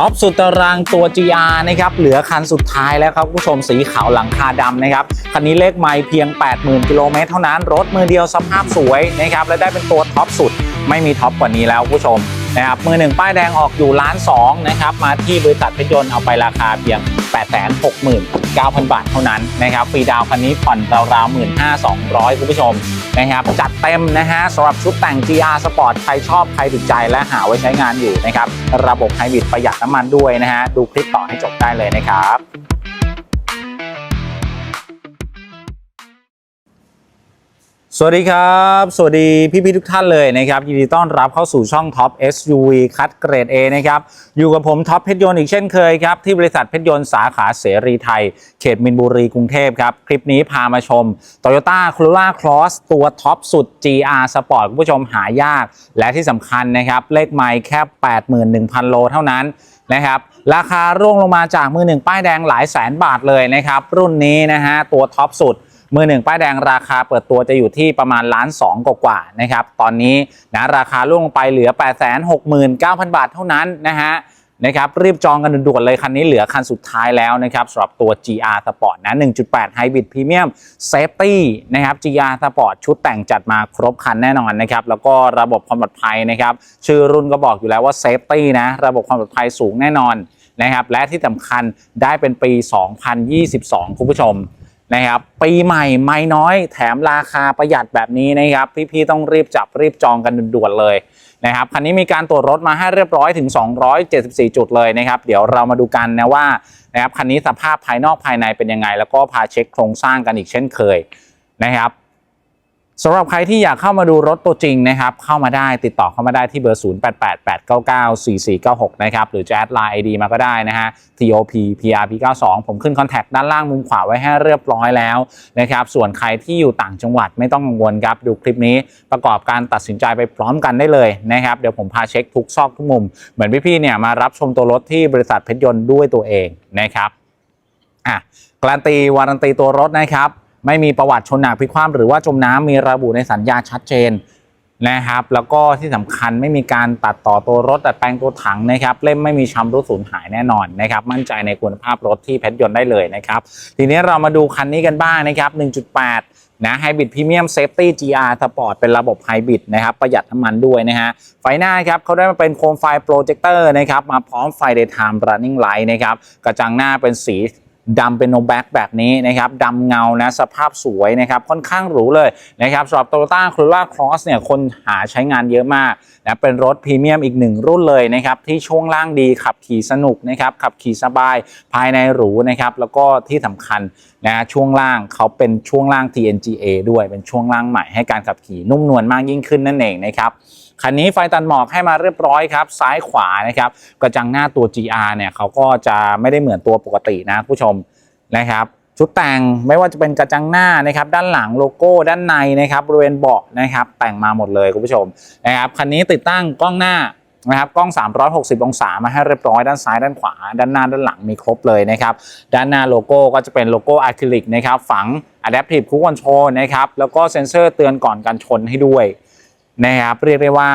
ท็อปสุดตารางตัว GR นะครับเหลือคันสุดท้ายแล้วครับผู้ชมสีขาวหลังคาดำนะครับคันนี้เลขไม่เพียง 80,000กิโลเมตรเท่านั้นรถมือเดียวสภาพสวยนะครับและได้เป็นตัวท็อปสุดไม่มีท็อปกว่านี้แล้วผู้ชม นะครับมือหนึ่งป้ายแดงออกอยู่ล้านสองนะครับมาที่บริษัทเพชรยนต์เอาไปราคาเพียง 869,000 บาทเท่านั้นนะครับฟรีดาวคันนี้ผ่อนราวๆ15,200 คุณผู้ชมนะครับจัดเต็มนะฮะสำหรับชุดแต่ง GR Sport ใครชอบ ใครติดใจและหาไว้ใช้งานอยู่นะครับระบบไฮบริดประหยัดน้ำมันด้วยนะฮะดูคลิปต่อให้จบได้เลยนะครับ สวัสดีครับ สวัสดีพี่ๆทุกท่านเลยนะครับ ยินดีต้อนรับเข้าสู่ช่อง Top SUV คัดเกรด A นะครับ อยู่กับผมท็อปเพชรยนต์อีกเช่นเคยครับ ที่บริษัทเพชรยนต์สาขาเสรีไทย เขตมินบุรีกรุงเทพครับ คลิปนี้พามาชม Toyota Corolla Cross ตัวท็อปสุด GR Sport คุณผู้ชมหายาก และที่สำคัญนะครับ เลขไมล์แค่ 81,000 โลเท่านั้นนะครับราคาร่วงลงมาจากมือหนึ่งป้ายแดงหลายแสนบาทเลยนะครับรุ่นนี้นะฮะตัวท็อปสุด มือหนึ่งป้ายแดงราคาเปิดตัวจะอยู่ที่ประมาณล้านสองกว่าๆนะครับ ตอนนี้นะราคาล่วงไปเหลือ 869,000 บาทเท่านั้นนะฮะนะครับรีบจองกันด่วนๆเลยคันนี้เหลือคันสุดท้ายแล้วนะครับสำหรับตัว GR Sport นะ 1.8 Hybrid Premium Safety นะครับ GR Sport ชุดแต่งจัดมาครบคันแน่นอนนะครับ แล้วก็ระบบความปลอดภัยนะครับ ชื่อรุ่นก็บอกอยู่แล้วว่า Safety นะ ระบบความปลอดภัยสูงแน่นอนนะครับ และที่สำคัญได้เป็นปี 2022 คุณผู้ชม นะครับปีใหม่ไม่น้อยแถมราคาประหยัดแบบนี้นะครับ พี่ๆต้องรีบจับรีบจองกันด่วนๆเลยนะครับคันนี้มีการตรวจรถมาให้เรียบร้อยถึง 274 จุดเลยนะครับเดี๋ยวเรามาดูกันนะว่านะครับคันนี้สภาพภายนอกภายในเป็นยังไง แล้วก็พาเช็คโครงสร้างกันอีกเช่นเคยนะครับ สำหรับใครที่อยากเข้ามาดูรถตัวจริงนะครับ เข้ามาได้ติดต่อเข้ามาได้ที่เบอร์ 0888994496 นะครับ หรือจะแอดไลน์ ID มาก็ได้นะฮะ TOP PRP92 ผมขึ้นคอนแทคด้านล่างมุมขวาไว้ให้เรียบร้อยแล้วนะครับ ส่วนใครที่อยู่ต่างจังหวัดไม่ต้องกังวลครับ ดูคลิปนี้ประกอบการตัดสินใจไปพร้อมกันได้เลยนะครับ เดี๋ยวผมพาเช็คทุกซอกทุกมุม เหมือนพี่ๆเนี่ยมารับชมตัวรถที่บริษัทเพชรยนต์ด้วยตัวเองนะครับ อะการันตีวารันตีตัวรถนะครับ ไม่มีประวัติชนหนักพลิกคว่ำหรือว่าจมน้ำมีระบุในสัญญาชัดเจนนะครับ แล้วก็ที่สำคัญไม่มีการตัดต่อตัวรถดัดแปลงตัวถังนะครับ เล่มไม่มีชำรุดสูญหายแน่นอนนะครับ มั่นใจในคุณภาพรถที่เพชรยนต์ได้เลยนะครับ ทีนี้เรามาดูคันนี้กันบ้างนะครับ 1.8 นะไฮบริดพรีเมียมเซฟตี้ GR Sport เป็นระบบไฮบริดนะครับ ประหยัดน้ำมันด้วยนะฮะ ไฟหน้าครับเขาได้มาเป็นโคมไฟโปรเจคเตอร์นะครับ มาพร้อมไฟ daytime running light นะครับ กระจังหน้าเป็นสี ดำเป็นโนแบ็กแบบนี้นะครับดำเงานะสภาพสวยนะครับค่อนข้างหรูเลยนะครับสำหรับ Toyota Corolla Cross เนี่ยคนหาใช้งานเยอะมากนะเป็นรถพรีเมียมอีกหนึ่งรุ่นเลยนะครับที่ช่วงล่างดีขับขี่สนุกนะครับขับขี่สบายภายในหรูนะครับแล้วก็ที่สำคัญนะช่วงล่างเขาเป็นช่วงล่าง TNGA ด้วยเป็นช่วงล่างใหม่ให้การขับขี่นุ่มนวลมากยิ่งขึ้นนั่นเองนะครับ คันนี้ไฟตัดหมอกให้มาเรียบร้อยครับ ซ้ายขวานะครับกระจังหน้าตัว GR เนี่ยเขาก็จะไม่ได้เหมือนตัวปกตินะผู้ชมนะครับชุดแต่งไม่ว่าจะเป็นกระจังหน้านะครับด้านหลังโลโก้ด้านในนะครับบริเวณเบาะนะครับแต่งมาหมดเลยคุณผู้ชมนะครับคันนี้ติดตั้งกล้องหน้านะครับกล้อง 360 องศามาให้เรียบร้อยด้านซ้ายด้านขวา ด้านหน้าด้านหลังมีครบเลยนะครับด้านหน้าโลโก้ก็จะเป็นโลโก้อะคริลิกนะครับฝัง Adaptive Cruise Control นะครับแล้วก็เซ็นเซอร์เตือนก่อนการชนให้ด้วย นะครับเรียกได้ว่า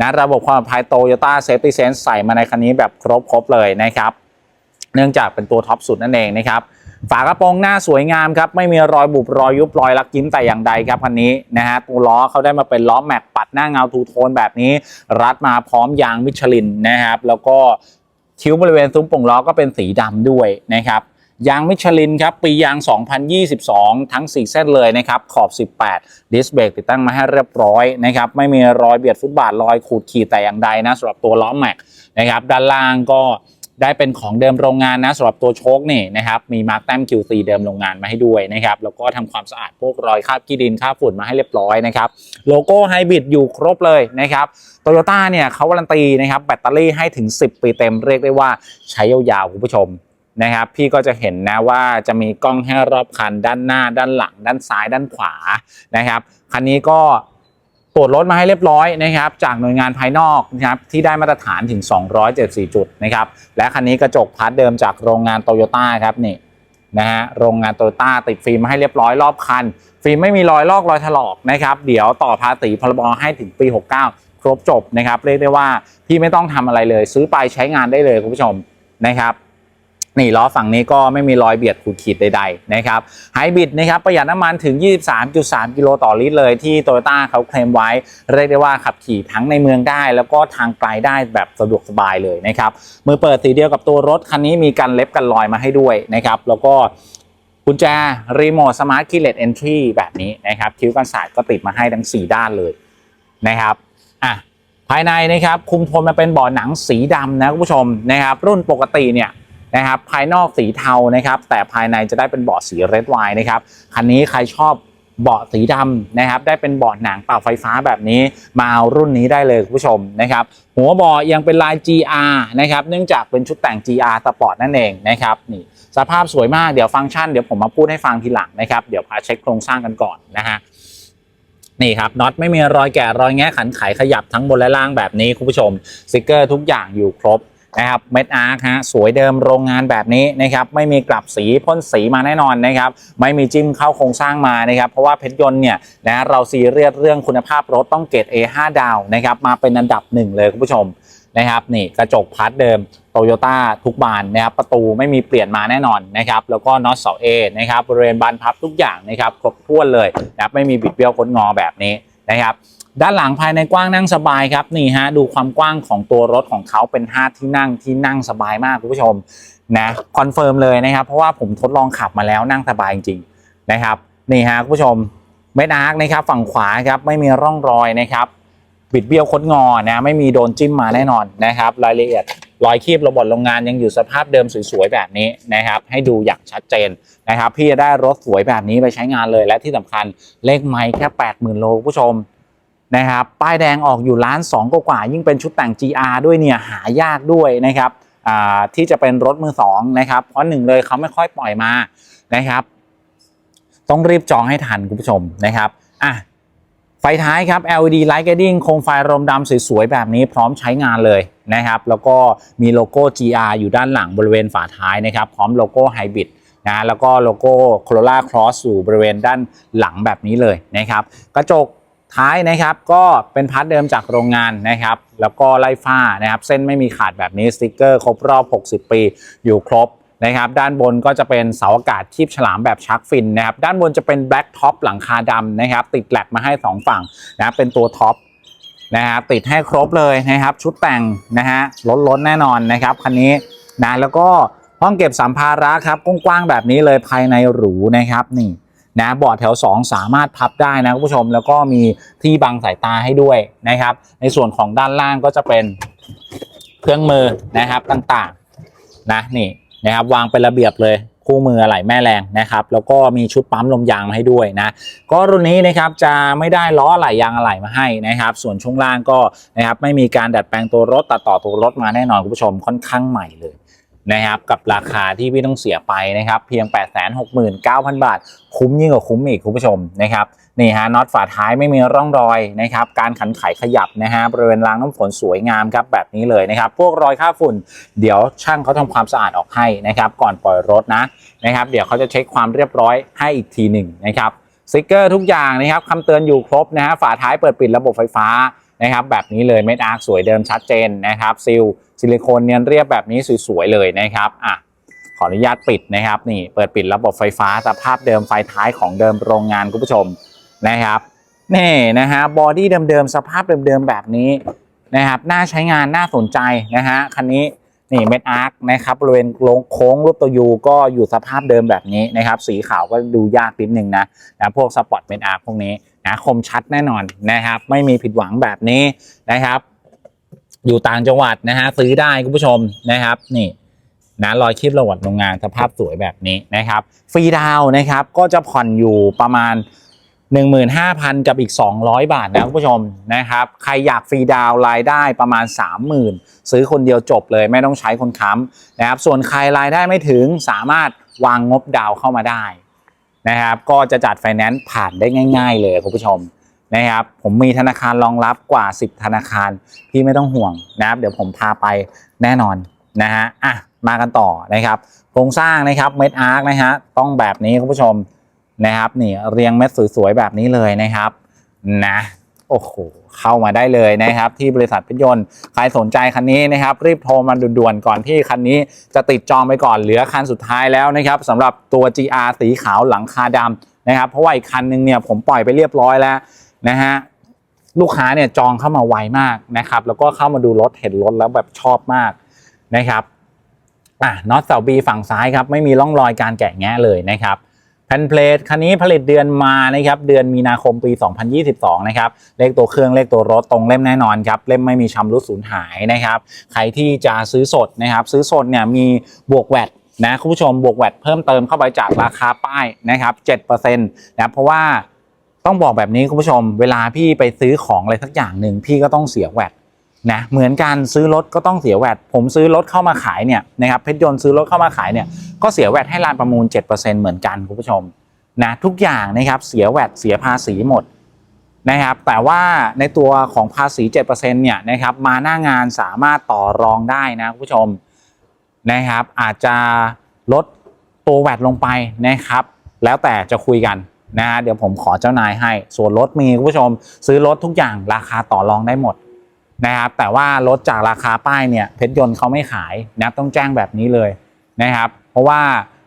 นะระบบความปลอดภัยโตโยต้าเซฟตี้เซนส์ใส่มาในคันนี้แบบครบครบเลยนะครับ เนื่องจากเป็นตัวท็อปสุดนั่นเองนะครับ ฝากระโปรงหน้าสวยงามครับ ไม่มีรอยบุบรอยยุบรอยลักยิ้มแต่อย่างใดครับคันนี้นะฮะตัวล้อเขาได้มาเป็นล้อแม็กปัดหน้าเงาทูโทนแบบนี้ รัดมาพร้อมยางมิชลินนะครับ แล้วก็คิ้วบริเวณซุ้มโป่งล้อก็เป็นสีดำด้วยนะครับ ยางมิชลินครับปียาง 2022 ทั้ง 4 เส้นเลยนะครับ ขอบ 18 ดิสเบรกติดตั้งมาให้เรียบร้อยนะครับ ไม่มีรอยเบียดฟุตบาทรอยขูดขีดแต่อย่างใดนะสำหรับตัวล้อแม็กนะครับ ด้านล่างก็ได้เป็นของเดิมโรงงานนะสำหรับตัวโชคนี่นะครับ มีมาร์กแต้ม QC เดิมโรงงานมาให้ด้วยนะครับ แล้วก็ทำความสะอาดพวกรอยคราบขี้ดินคราบฝุ่นมาให้เรียบร้อยนะครับ โลโก้ไฮบริดอยู่ครบเลยนะครับโตโยต้าเนี่ยเขาการันตีนะครับแบตเตอรี่ให้ถึง 10 ปีเต็มเรียกได้ว่าใช้ยาวๆคุณผู้ชม นะครับพี่ก็จะเห็นนะว่าจะมีกล้องให้รอบคันด้านหน้า ด้านหลัง ด้านซ้ายด้านขวานะครับคันนี้ก็ตรวจรถมาให้เรียบร้อยนะครับ จากหน่วยงานภายนอกนะครับที่ได้มาตรฐานถึง 274 จุดนะครับและคันนี้กระจกพาร์ทเดิมจากโรงงานโตโยต้าครับนี่นะฮะโรงงานโตโยต้าติดฟิล์มมาให้เรียบร้อยรอบคัน ฟิล์มไม่มีรอยลอกรอยถลอกนะครับเดี๋ยวต่อภาษีพรบให้ถึงปี 69 ครบจบนะครับเรียกได้ว่าพี่ไม่ต้องทำอะไรเลย ซื้อไปใช้งานได้เลยคุณผู้ชมนะครับ นี่ล้อฝั่งนี้ก็ไม่มีรอยเบียดขูดขีดใดๆนะครับไฮบริดนะครับประหยัดน้ำมันถึง 23.3 กิโลต่อลิตรเลยที่โตโยต้าเขาเคลมไว้ เรียกได้ว่าขับขี่ทั้งในเมืองได้ แล้วก็ทางไกลได้แบบสะดวกสบายเลยนะครับมือเปิดสีเดียวกับตัวรถคันนี้มีกันเล็บกันรอยมาให้ด้วยนะครับแล้วก็กุญแจรีโมทสมาร์ทคีย์เลสเอนทรีแบบนี้นะครับคิ้วกันศาสตร์ก็ติดมาให้ทั้ง 4 ด้านเลยนะครับอะภายในนะครับคุมโทนมาเป็นเบาะหนังสีดำนะคุณผู้ชมนะครับรุ่นปกติเนี่ย นะครับภายนอกสีเทานะครับ แต่ภายในจะได้เป็นเบาะสีเรดไวน์นะครับคันนี้ใครชอบเบาะสีดำนะครับ ได้เป็นเบาะหนังเป่าไฟฟ้าแบบนี้ มาเอารุ่นนี้ได้เลยคุณผู้ชมนะครับ หัวเบาะยังเป็นลาย GR นะครับ เนื่องจากเป็นชุดแต่ง GR สปอร์ตนั่นเองนะครับนี่สภาพสวยมากเดี๋ยวฟังก์ชันเดี๋ยวผมมาพูดให้ฟังทีหลังนะครับ เดี๋ยวพาเช็คโครงสร้างกันก่อนนะฮะนี่ครับน็อตไม่มีรอยแกะรอยแงะขันไขขยับทั้งบนและล่างแบบนี้คุณผู้ชมสติกเกอร์ทุกอย่างอยู่ครบ นะครับเม็ดอาร์คฮะสวยเดิมโรงงานแบบนี้นะครับไม่มีกลับสีพ่นสีมาแน่นอนนะครับไม่มีจิ้มเข้าโครงสร้างมานะครับเพราะว่าเพชรยนต์เนี่ยนะเราซีเรียสเรื่องคุณภาพรถต้องเกรด A5 ดาวนะครับมาเป็นอันดับหนึ่งเลยคุณผู้ชมนะครับนี่กระจกพาร์ทเดิมโตโยต้าทุกบานนะครับประตูไม่มีเปลี่ยนมาแน่นอนนะครับแล้วก็น็อตเสาเอนะครับบริเวณบานพับทุกอย่างนะครับครบถ้วนเลยนะครับไม่มีบิดเบี้ยวคดงอแบบนี้นะครับ ด้านหลังภายในกว้างนั่งสบายครับนี่ฮะดูความกว้างของตัวรถของเขาเป็น 5 ที่นั่งที่นั่งสบายมากคุณผู้ชมนะคอนเฟิร์มเลยนะครับเพราะว่าผมทดลองขับมาแล้วนั่งสบายจริงๆนะครับนี่ฮะคุณผู้ชมไม่ดาร์กนะครับฝั่งขวาครับไม่มีร่องรอยนะครับบิดเบี้ยวคดงอนะไม่มีโดนจิ้มมาแน่นอนนะครับรายละเอียดรอยคีบระบบโรงงานยังอยู่สภาพเดิมสวยๆแบบนี้นะครับให้ดูอย่างชัดเจนนะครับพี่จะได้รถสวยแบบนี้ไปใช้งานเลยและที่สำคัญเลขไมค์แค่ 80,000โลคุณผู้ชม นะครับป้ายแดงออกอยู่ล้านสองกว่ายิ่งเป็นชุดแต่ง GR ด้วยเนี่ยหายากด้วยนะครับที่จะเป็นรถมือสองนะครับเพราะหนึ่งเลยเขาไม่ค่อยปล่อยมานะครับ ต้องรีบจองให้ทันคุณผู้ชมนะครับอะไฟท้ายครับ LED Light Guiding โคมไฟรมดำสวยๆ แบบนี้พร้อมใช้งานเลยนะครับ แล้วก็มีโลโก้ GR อยู่ด้านหลังบริเวณฝาท้ายนะครับ พร้อมโลโก้ Hybrid นะแล้วก็โลโก้ Corolla Cross อยู่บริเวณด้านหลังแบบนี้เลยนะครับ กระจก ท้ายนะครับก็เป็นพาร์ทเดิมจากโรงงานนะครับ แล้วก็ไล่ฝ้านะครับ เส้นไม่มีขาดแบบนี้สติกเกอร์ครบรอบ 60 ปีอยู่ครบนะครับด้านบนก็จะเป็นเสาอากาศคีบฉลามแบบชักฟินนะครับด้านบนจะเป็นแบล็กท็อปหลังคาดำนะครับ ติดแหลกมาให้ 2 ฝั่งนะเป็นตัวท็อปนะฮะติดให้ครบเลยนะครับ ชุดแต่งนะฮะล้นล้นๆแน่นอนนะครับคันนี้นะแล้วก็ห้องเก็บสัมภาระครับกว้างๆแบบนี้เลยภายในหรูนะครับนี่ นะเบาะแถว 2 สามารถพับได้นะคุณผู้ชมแล้วก็มีที่บังสายตาให้ด้วยนะครับ ในส่วนของด้านล่างก็จะเป็นเครื่องมือนะครับต่างๆนะนี่นะครับวางเป็นระเบียบเลยคู่มืออะไหล่แม่แรงนะครับแล้วก็มีชุดปั๊มลมยางมาให้ด้วยนะก็รุ่นนี้นะครับจะไม่ได้ล้ออะไหล่ยางอะไหล่มาให้นะครับ ส่วนช่วงล่างก็นะครับไม่มีการดัดแปลงตัวรถตัดต่อตัวรถมาแน่นอนคุณผู้ชมค่อนข้างใหม่เลย นะครับกับราคาที่พี่ต้องเสียไปนะครับเพียง 869,000 บาท คุ้มยิ่งกว่าคุ้มอีกคุณผู้ชมนะครับนี่ฮะน็อตฝาท้ายไม่มีร่องรอยนะครับการขันไขขยับนะฮะบริเวณรางน้ำฝนสวยงามครับแบบนี้เลยนะครับพวกรอยค่าฝุ่น เดี๋ยวช่างเขาทำความสะอาดออกให้นะครับก่อนปล่อยรถนะนะครับเดี๋ยวเขาจะเช็คความเรียบร้อยให้อีกทีหนึ่งนะครับสติกเกอร์ทุกอย่างนะครับคำเตือนอยู่ครบนะฮะฝาท้ายเปิดปิดระบบไฟฟ้า นะครับแบบนี้เลยเม็ดอาร์คสวยเดิมชัดเจนนะครับซิลซิลิโคนเนียนเรียบแบบนี้สวยๆเลยนะครับอะขออนุญาตปิดนะครับนี่เปิดปิดระบบไฟฟ้าสภาพเดิมไฟท้ายของเดิมโรงงานคุณผู้ชมนะครับนี่นะฮะบอดี้เดิมๆสภาพเดิมๆแบบนี้นะครับน่าใช้งานน่าสนใจนะฮะคันนี้นี่เม็ดอาร์คนะครับบริเวณโค้งรูปตัวยูก็อยู่สภาพเดิมแบบนี้นะครับสีขาวก็ดูยากนิดนึงนะนะพวกสปอร์ตเม็ดอาร์คพวกนี้ นะคมชัดแน่นอนนะครับ ไม่มีผิดหวังแบบนี้นะครับ อยู่ต่างจังหวัดนะฮะซื้อได้คุณผู้ชมนะครับ นี่นะรอยคลิประวัติโรงงานสภาพสวยแบบนี้นะครับ ฟรีดาวนะครับ ก็จะผ่อนอยู่ประมาณ 15,000 กับอีก 200 บาทนะคุณผู้ชมนะครับ ใครอยากฟรีดาวรายได้ประมาณ 30,000 ซื้อคนเดียวจบเลยไม่ต้องใช้คนค้ำนะครับ ส่วนใครรายได้ไม่ถึงสามารถวางงบดาวเข้ามาได้ นะครับ ก็จะจัดไฟแนนซ์ผ่านได้ง่าย ๆ เลยคุณผู้ชมนะครับ ผมมีธนาคารรองรับกว่า 10 ธนาคาร พี่ไม่ต้องห่วงนะครับ เดี๋ยวผมพาไปแน่นอนนะฮะอะมากันต่อนะครับ โครงสร้างนะครับเม็ดอาร์คนะฮะต้องแบบนี้คุณผู้ชมนะครับนี่เรียงเม็ดสวยๆแบบนี้เลยนะครับนะ โอ้โหเข้ามาได้เลยนะครับ ที่บริษัทพชรยนต์ใครสนใจคันนี้นะครับ รีบโทรมาด่วนๆก่อนที่คันนี้จะติดจองไปก่อนเหลือคันสุดท้ายแล้วนะครับสำหรับตัว GR สีขาวหลังคาดำนะครับ เพราะว่าอีกคันนึงเนี่ยผมปล่อยไปเรียบร้อยแล้วนะฮะลูกค้าเนี่ยจองเข้ามาไวมากนะครับ แล้วก็เข้ามาดูรถเห็นรถแล้วแบบชอบมากนะครับอะน็อตเสาบีฝั่งซ้ายครับไม่มีร่องรอยการแกะแงะเลยนะครับ แผ่นเพลทคันนี้ผลิตเดือนมานะครับเดือนมีนาคมปี 2022 นะครับเลขตัวเครื่องเลขตัวรถตรงเล่มแน่นอนครับเล่มไม่มีชำรุดสูญหายนะครับใครที่จะซื้อสดนะครับซื้อสดเนี่ยมีบวกแวดนะคุณผู้ชมบวกแวดเพิ่มเติมเข้าไปจากราคาป้ายนะครับ7%นะครับเพราะว่าต้องบอกแบบนี้คุณผู้ชม เวลาพี่ไปซื้อของอะไรสักอย่างหนึ่งพี่ก็ต้องเสียแวด นะเหมือนกันซื้อรถก็ต้องเสียแวดผมซื้อรถเข้ามาขายเนี่ยนะครับเพชรยนต์ซื้อรถเข้ามาขายเนี่ยก็เสียแวดให้ลานประมูล 7%เหมือนกันคุณผู้ชมนะทุกอย่างนะครับเสียแวดเสียภาษีหมดนะครับแต่ว่าในตัวของภาษี 7%เนี่ยนะครับมาหน้างานสามารถต่อรองได้นะคุณผู้ชมนะครับอาจจะลดตัวแวดลงไปนะครับ แล้วแต่จะคุยกันนะฮะเดี๋ยวผมขอเจ้านายให้ ส่วนรถมีคุณผู้ชม ซื้อรถทุกอย่างราคาต่อรองได้หมด นะครับ แต่ว่ารถจากราคาป้ายเนี่ยเพชรยนต์เขาไม่ขายนะต้องแจ้งแบบนี้เลยนะครับ เพราะว่า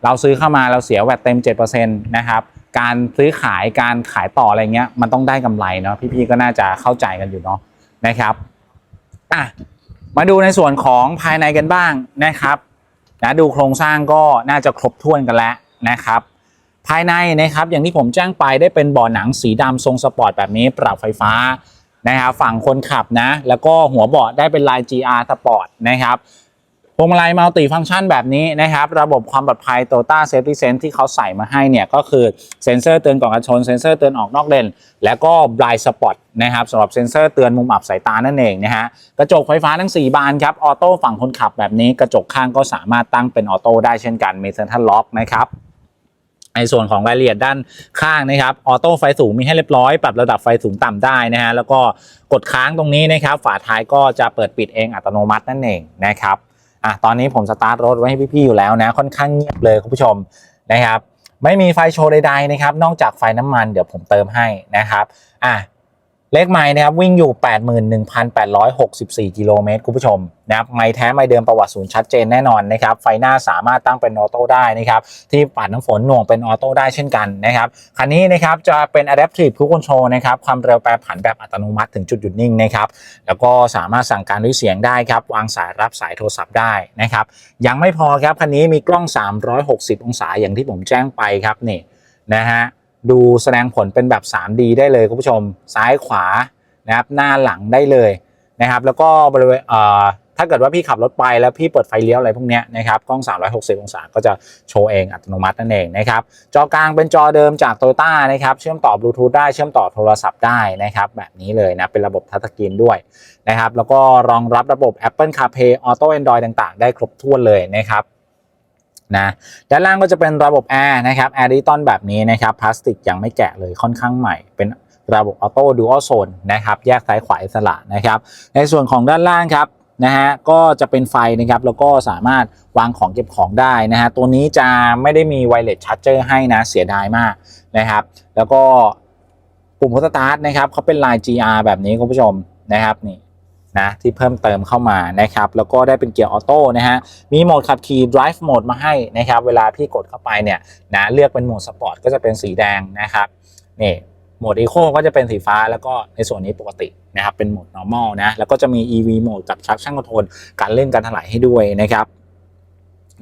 เราซื้อเข้ามาเราเสียแวดเต็ม 7%นะครับการซื้อขายการขายต่ออะไรเงี้ยมันต้องได้กำไรเนาะพี่ๆก็น่าจะเข้าใจกันอยู่เนาะนะครับอะมาดูในส่วนของภายในกันบ้างนะครับนะดูโครงสร้างก็น่าจะครบถ้วนกันแล้วนะครับภายในนะครับอย่างที่ผมแจ้งไปได้เป็นบ่อหนังสีดำทรงสปอร์ตแบบนี้ปรับไฟฟ้า นะครับฝั่งคนขับนะ แล้วก็หัวเบาะได้เป็นลาย GR Sport นะครับพวงมาลัยมัลติฟังก์ชันแบบนี้นะครับ ระบบความปลอดภัย Toyota Safety Sense ที่เขาใส่มาให้เนี่ย ก็คือเซ็นเซอร์เตือนก่อนการชนเซ็นเซอร์เตือนออกนอกเลนแล้วก็ Blind Spot นะครับสำหรับเซ็นเซอร์เตือนมุมอับสายตานั่นเองนะฮะกระจกไฟฟ้าทั้ง 4 บานครับออโต้ฝั่งคนขับแบบนี้ กระจกข้างก็สามารถตั้งเป็นออโต้ได้เช่นกันมีเซ็นทรัลล็อกนะครับ ในส่วนของรายละเอียดด้านข้างนะครับออโต้ไฟสูงมีให้เรียบร้อยปรับระดับไฟสูงต่ำได้นะฮะแล้วก็กดค้างตรงนี้นะครับฝาท้ายก็จะเปิดปิดเองอัตโนมัตินั่นเองนะครับอะตอนนี้ผมสตาร์ทรถไว้ให้พี่ๆอยู่แล้วนะค่อนข้างเงียบเลยคุณผู้ชมนะครับ ไม่มีไฟโชว์ใดๆนะครับ นอกจากไฟน้ำมันเดี๋ยวผมเติมให้นะครับอะ เลขไม้นะครับวิ่งอยู่ 81,864 กิโลเมตรคุณผู้ชมนะครับไม้แท้ไม้เดิมประวัติศูนย์ชัดเจนแน่นอนนะครับไฟหน้าสามารถตั้งเป็นออโต้ได้นะครับที่ปัดน้ำฝนหน่วงเป็นออโต้ได้เช่นกันนะครับคันนี้นะครับจะเป็น Adaptive Cruise Control นะครับความเร็วแปรผันแบบอัตโนมัติถึงจุดหยุดนิ่งนะครับแล้วก็สามารถสั่งการด้วยเสียงได้ครับวางสายรับสายโทรศัพท์ได้นะครับยังไม่พอครับคันนี้มีกล้อง 360 องศาอย่างที่ผมแจ้งไปครับนี่นะฮะ ดูแสดงผลเป็นแบบ 3D ได้เลยคุณผู้ชมซ้ายขวานะครับหน้าหลังได้เลยนะครับ แล้วก็บริเวณถ้าเกิดว่าพี่ขับรถไปแล้วพี่เปิดไฟเลี้ยวอะไรพวกเนี้ยนะครับกล้อง 360 องศาก็จะโชว์เองอัตโนมัตินั่นเองนะครับ จอกลางเป็นจอเดิมจาก t o y ต้านะครับ เชื่อมต่อบลูทูธได้เชื่อมต่อโทรศัพท์ได้นะครับ แบบนี้เลยนะ เป็นระบบทัชสกรีนด้วยนะครับ แล้วก็รองรับระบบ Apple CarPlay Auto Android ต่าง ๆ ได้ครบถ้วนเลยนะครับ นะด้านล่างก็จะเป็นระบบแอร์นะครับแอร์ดิตอนแบบนี้นะครับพลาสติกยังไม่แกะเลยค่อนข้างใหม่ เป็นระบบออโต้ดูอัลโซนนะครับแยกซ้ายขวาอิสระนะครับในส่วนของด้านล่างครับนะฮะก็จะเป็นไฟนะครับแล้วก็สามารถวางของเก็บของได้นะฮะตัวนี้จะไม่ได้มีไวเลสชาร์จเจอร์ให้นะเสียดายมากนะครับ แล้วก็ปุ่มพุทสตาร์ทนะครับเขาเป็นลาย GR แบบนี้คุณผู้ชมนะครับนี่ นะที่เพิ่มเติมเข้ามานะครับแล้วก็ได้เป็นเกียร์ออโต้นะฮะมีโหมดขับขี่ drive mode มาให้นะครับเวลาพี่กดเข้าไปเนี่ยนะเลือกเป็นโหมดสปอร์ตก็จะเป็นสีแดงนะครับนี่โหมด Eco ก็จะเป็นสีฟ้าแล้วก็ในส่วนนี้ปกตินะครับเป็นโหมด normal นะแล้วก็จะมี EV โหมดกับ traction control การเล่นการถลายให้ด้วยนะครับ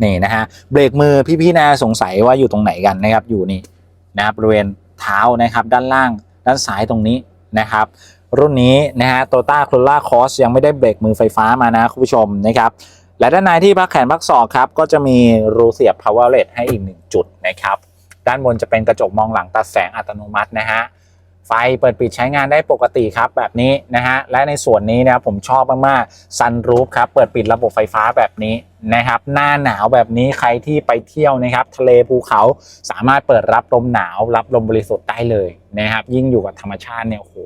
นี่นะฮะเบรกมือพี่ๆนะสงสัยว่าอยู่ตรงไหนกันนะครับอยู่นี่นะครับบริเวณเท้านะครับด้านล่างด้านซ้ายตรงนี้นะครับ รุ่นนี้นะฮะโตต้าโคลล่าคอสยังไม่ได้เบรกมือไฟฟ้ามานะคุณผู้ชมนะครับและด้านในที่พักแขนพักศอกครับ ก็จะมีรูเสียบ power LED ให้อีกหนึ่งจุดนะครับ ด้านบนจะเป็นกระจกมองหลังตัดแสงอัตโนมัตินะฮะ ไฟเปิดปิดใช้งานได้ปกติครับแบบนี้นะฮะและในส่วนนี้นะครับผมชอบมากๆซันรูฟครับเปิดปิดระบบไฟฟ้าแบบนี้นะครับหน้าหนาวแบบนี้ใครที่ไปเที่ยวนะครับ ทะเลภูเขาสามารถเปิดรับลมหนาวรับลมบริสุทธิ์ได้เลยนะครับ ยิ่งอยู่กับธรรมชาติเนี่ยโอ้โห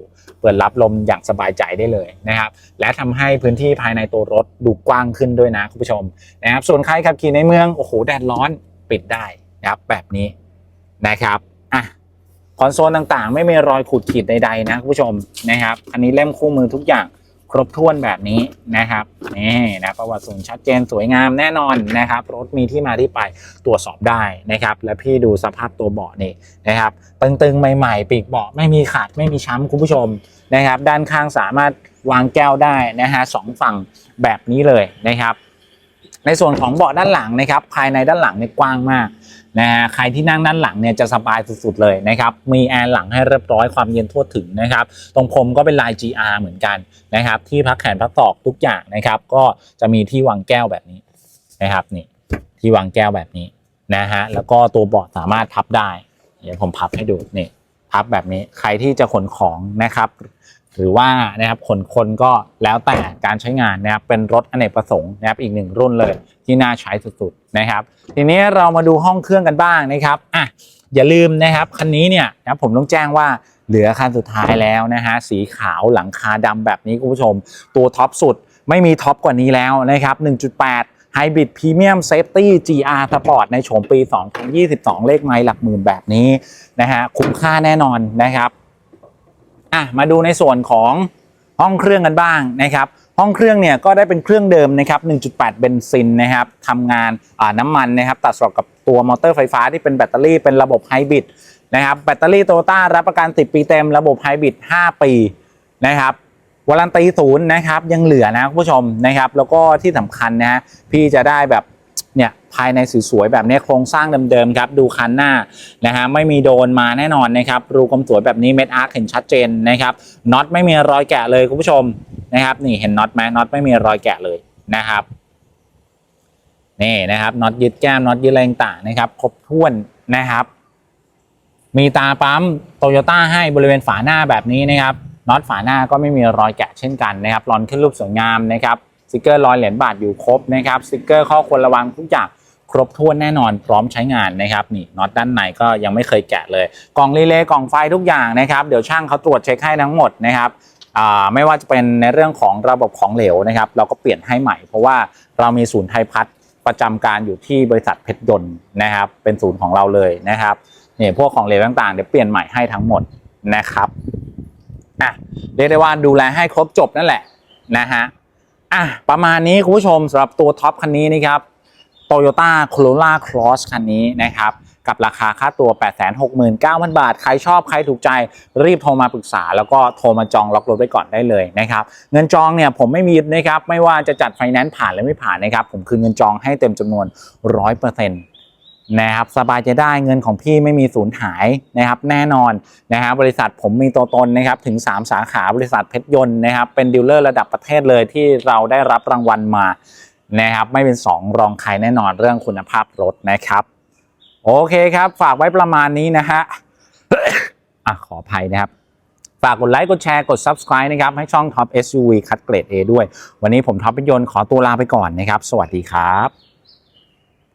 เปิดรับลมอย่างสบายใจได้เลยนะครับ และทำให้พื้นที่ภายในตัวรถดูกว้างขึ้นด้วยนะคุณผู้ชมนะครับ ส่วนใครขับขี่ในเมืองโอ้โหแดดร้อนปิดได้นะครับแบบนี้นะครับอะ คอนโซลต่างๆ ไม่มีรอยขูดขีดใด ๆ นะคุณผู้ชมนะครับ อันนี้เล่มคู่มือทุกอย่างครบถ้วนแบบนี้นะครับนี่นะประวัติสูงชัดเจนสวยงามแน่นอนนะครับรถมีที่มาที่ไปตรวจสอบได้นะครับ และพี่ดูสภาพตัวเบาะนี่นะครับตึงๆ ใหม่ๆ ปีกเบาะไม่มีขาดไม่มีช้ำคุณผู้ชมนะครับ ด้านข้างสามารถวางแก้วได้นะฮะสองฝั่งแบบนี้เลยนะครับ ในส่วนของเบาะด้านหลังนะครับ ภายในด้านหลังเนี่ยกว้างมาก นะฮะใครที่นั่งด้านหลังเนี่ยจะสบายสุดๆเลยนะครับมีแอร์หลังให้เรียบร้อยความเย็นทั่วถึงนะครับตรงพรมก็เป็นลาย GR เหมือนกันนะครับที่พักแขนพักศอกทุกอย่างนะครับก็จะมีที่วางแก้วแบบนี้นะครับนี่ที่วางแก้วแบบนี้นะฮะแล้วก็ตัวเบาะสามารถพับได้ เดี๋ยวผมพับให้ดูนี่พับแบบนี้ใครที่จะขนของนะครับ หรือว่านะครับขนคนก็แล้วแต่การใช้งานนะครับเป็นรถอเนกประสงค์นะครับอีกหนึ่งรุ่นเลยที่น่าใช้สุดๆนะครับ ทีนี้เรามาดูห้องเครื่องกันบ้างนะครับอะอย่าลืมนะครับคันนี้เนี่ยนะผมต้องแจ้งว่าเหลือคันสุดท้ายแล้วนะฮะสีขาวหลังคาดำแบบนี้คุณผู้ชม ตัวท็อปสุดไม่มีท็อปกว่านี้แล้วนะครับ 1.8 Hybrid Premium Safety GR Sport ในโฉมปี 2022 เลขไม้หลักหมื่นแบบนี้นะฮะคุ้มค่าแน่นอนนะครับ อะมาดูในส่วนของห้องเครื่องกันบ้างนะครับ ห้องเครื่องเนี่ยก็ได้เป็นเครื่องเดิมนะครับ 1.8 เบนซินนะครับทำงานน้ำมันนะครับ ตัดสลับกับตัวมอเตอร์ไฟฟ้าที่เป็นแบตเตอรี่เป็นระบบไฮบริดนะครับแบตเตอรี่โตโยต้ารับประกัน 10 ปีเต็มระบบไฮบริด 5 ปีนะครับวารันตีศูนย์นะครับยังเหลือนะคุณผู้ชมนะครับ แล้วก็ที่สำคัญนะฮะพี่จะได้แบบ เนี่ยภายในสวยๆแบบนี้โครงสร้างเดิมๆครับดูคันหน้านะฮะไม่มีโดนมาแน่นอนนะครับรูกลมสวยแบบนี้เม็ดอาร์คเห็นชัดเจนนะครับน็อตไม่มีรอยแกะเลยคุณผู้ชมนะครับนี่เห็นน็อตไหมน็อตไม่มีรอยแกะเลยนะครับนี่นะครับน็อตยึดแก้มน็อตยึดอะไรต่างนะครับครบถ้วนนะครับ มีตาปั๊มโตโยต้าให้บริเวณฝาหน้าแบบนี้นะครับน็อตฝาหน้าก็ไม่มีรอยแกะเช่นกันนะครับรอนขึ้นรูปสวยงามนะครับ สติกเกอร์รอยเหรียญบาทอยู่ครบนะครับสติกเกอร์ข้อควรระวังทุกอย่างครบถ้วนแน่นอนพร้อมใช้งานนะครับนี่น็อตด้านในก็ยังไม่เคยแกะเลย กล่องรีเลย์กล่องไฟทุกอย่างนะครับ เดี๋ยวช่างเขาตรวจเช็คให้ทั้งหมดนะครับไม่ว่าจะเป็นในเรื่องของระบบของเหลวนะครับ เราก็เปลี่ยนให้ใหม่ เพราะว่าเรามีศูนย์ไทยพัฒน์ประจำการอยู่ที่บริษัทเพชรยนต์นะครับ เป็นศูนย์ของเราเลยนะครับเนี่ยพวกของเหลวต่างๆเดี๋ยวเปลี่ยนใหม่ให้ทั้งหมดนะครับอะเรียกได้ว่าดูแลให้ครบจบนั่นแหละนะฮะ อะประมาณนี้คุณผู้ชมสำหรับตัวท็อปคันนี้นะครับ t o y ยต้าโคโรล่าครอสคันนี้นะครับกับราคาค่าตัว 869,000 บาท ใครชอบใครถูกใจรีบโทรมาปรึกษา แล้วก็โทรมาจองล็อกรถไว้ก่อนได้เลยนะครับ เงินจองเนี่ยผมไม่มีนะครับ ไม่ว่าจะจัดไฟแนนซ์ผ่านหรือไม่ผ่านนะครับ ผมคืนเงินจองให้เต็มจำนวน 100%นะครับสบายใจได้เงินของพี่ไม่มีสูญหายนะครับแน่นอนนะฮะบริษัทผมมีตัวตนนะครับถึง 3 สาขาบริษัทเพชรยนต์นะครับเป็นดีลเลอร์ระดับประเทศเลยที่เราได้รับรางวัลมานะครับไม่เป็น 2 รองใครแน่นอนเรื่องคุณภาพรถนะครับ โอเคครับ ฝากไว้ประมาณนี้นะฮะอะขออภัยนะครับฝากกดไลค์ กดแชร์ กด subscribe นะครับ ให้ช่อง Top SUV คัดเกรด A ด้วย วันนี้ผมท็อปพิยนต์ขอตัวลาไปก่อนนะครับ สวัสดีครับ